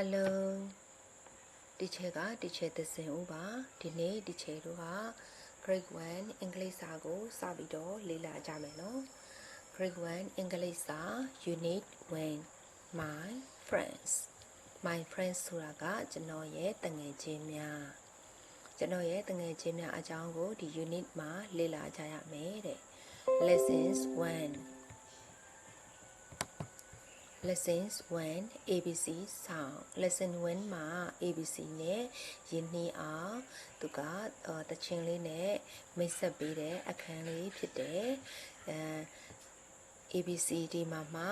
Hello ဒီချက်ကဒီချက်သစင်ဦးပါဒီနေ့ဒီချက်တို့က grade 1အင်္ဂလိပ်စာကိုစပြီးတော့လေ့လာကြမယ်နော် grade 1အင်္ဂလိပ်စာ unit 1 my friends my friends ဆိုတာကကျွန်တော်ရဲ့တငယ်ချင်းများကျွန်တော်ရဲ့တငယ်ချင်းများအကြောင်းကိုဒီ unit မှာလေ့လာကြရမယ်တဲ့ lessons 1 lessons 1 ABC sound lesson 1မှာ ABC နဲ့ယဉ်နှီးအောင်သူကတချင်းလေးနဲ့မိတ်ဆက်ပေးတဲ့အခန်းလေးဖြစ်တယ်အဲ ABC ဒီမှာမှ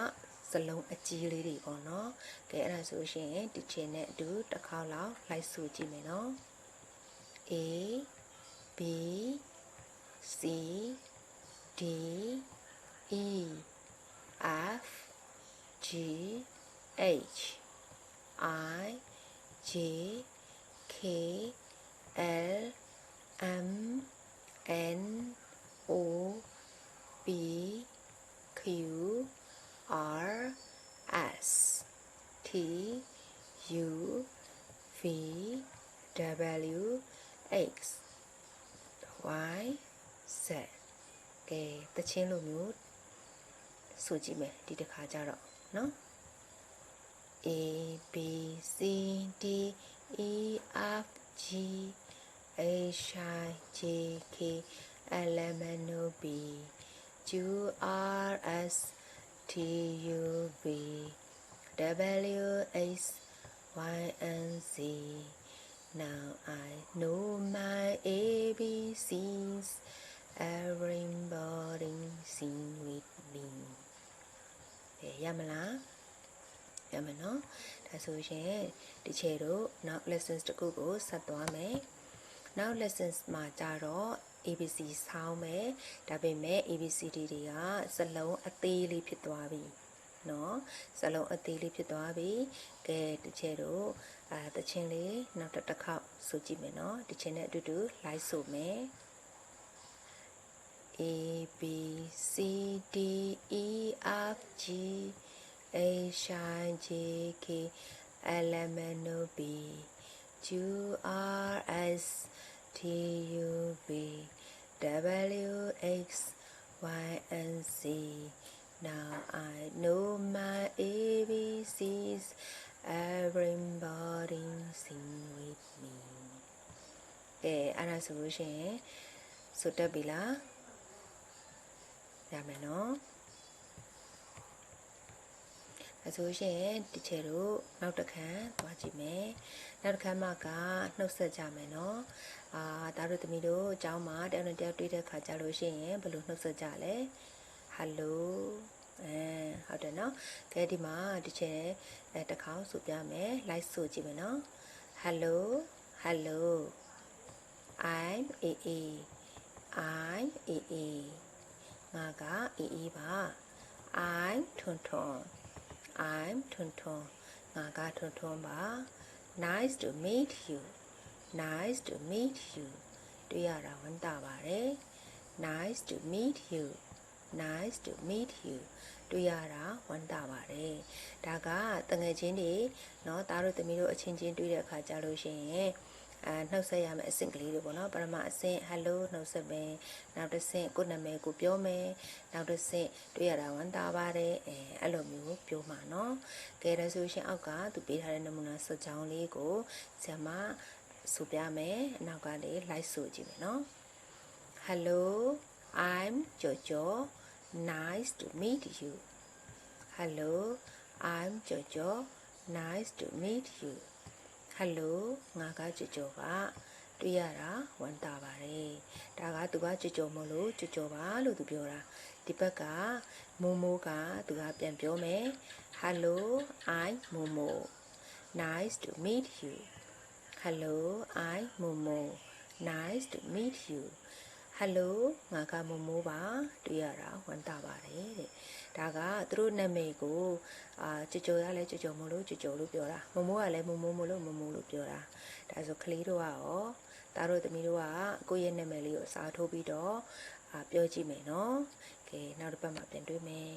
စလုံးအကြီးလေးတွေပေါ့နော်ကဲအဲ့ဒါဆိုရှင်ဒီချင်းနဲ့အတူတစ်ခေါက်လောက်လိုက်ဆိုကြည့်မယ်နော် A B C D E F G H I J K L M N O P Q R S T U V W X Y Z ကဲတချင်းလိုမျိုးဆိုကြည့်မယ်ဒီတစ်ခါကျတော့ ¿no? A, B, C, D, E, F, G, H, I, J, K, L, M, N, O, P, Q, R, S, T, U, V, W, X, Y, and Z. Now I know my ABCs, everybody sings. မယ်ရမလားရမယ်နော်ဒါဆိုရင်တချေတို့နောက် lessons တခုကိုဆက်သွားမယ်နောက် lessons မှာကြတော့ ABC ဆောင်းမယ်ဒါပေမဲ့ ABCD တွေကစလုံးအသေးလေးဖြစ်သွားပြီနော်စလုံးအသေးလေးဖြစ်သွားပြီကဲတချေတို့အဲတချင်းလေးနောက်တစ်ခေါက်ဆိုကြည့်မယ်နော်တချင်းနဲ့အတူတူ live ဆိုမယ် A B C D E F G H I J K L M N O P Q R S T U V W X Y and Z. Now I know my ABCs. Everybody sing with me. အဲအဲ့ဒါဆိုလို့ရှိရင်ဆိုတက်ပြီလား ရမယ်နော်အဲဆိုရှင်ဒီချေတို့နောက်တစ်ခါသွားကြည့်မယ်နောက်တစ်ခါမှကနှုတ်ဆက်ကြမယ်နော်အာဒါတို့သမီးတို့အเจ้าမှာတယောက်နဲ့တယောက်တွေ့တဲ့ခါကြလို့ရှိရင်ဘယ်လိုနှုတ်ဆက်ကြလဲဟယ်လိုအဲဟုတ်တယ်နော်ကဲဒီမှာဒီချေအဲတစ်ခေါက်ဆိုပြမယ်လိုက်ဆိုကြည့်မယ်နော် hello hello i'm aa i'm aa ငါက အေးအေးပါ I'm ထွန်းထွန်း I'm ထွန်းထွန်းငါကထွန်းထွန်းပါ Nice to meet you Nice to meet you တွေ့ရတာဝမ်းသာပါတယ် Nice to meet you Nice to meet you တွေ့ရတာဝမ်းသာပါတယ်ဒါကတငယ်ချင်းတွေเนาะသားတို့သမီးတို့အချင်းချင်းတွေ့တဲ့အခါကြလို့ရှိရင် အဲနှုတ်ဆက်ရမယ့်အဆင့်ကလေးတွေပေါ့နော်ပထမအဆင့် hello နှုတ်ဆက်မယ်နောက်တစ်ဆင့်ကိုယ်နာမည်ကိုပြောမယ်နောက်တစ်ဆင့်တွေ့ရတာဝမ်းသာပါတယ်အဲအဲ့လိုမျိုးပြောမှာနော်ကဲဒါဆိုရှင်အောက်ကသူပေးထားတဲ့နမူနာစကြောင်းလေးကိုဆရာမဆိုပြမယ်အနောက်ကလေး like ဆိုကြည့်မယ်နော် hello i'm jojo nice to meet you hello i'm jojo nice to meet you ဟယ်လိုငါကကြွကြောပါတွေ့ရတာဝမ်းသာပါတယ်ဒါကသူကကြွကြောမလို့ကြွကြောပါလို့သူပြောတာဒီဘက်ကမိုးမိုးကသူကပြန်ပြောမယ် Hello I Momo Nice to meet you Hello I Momo Nice to meet you Hello ငါကမမိုးပါတွေ့ရတာဝမ်းသာပါတယ်တဲ့ဒါကသူတို့နာမည်ကိုအာကြကြောရလဲကြကြောမလို့ကြကြောလို့ပြောတာမမိုးကလည်းမမိုးမလို့မမိုးလို့ပြောတာဒါဆိုကလေးတို့ကရောဒါတို့သမီးတို့ကကိုယ့်ရဲ့နာမည်လေးကိုအစားထိုးပြီးတော့အာပြောကြည့်မယ်နော်ကဲနောက်တစ်ပတ်မှာပြန်တွေ့မယ်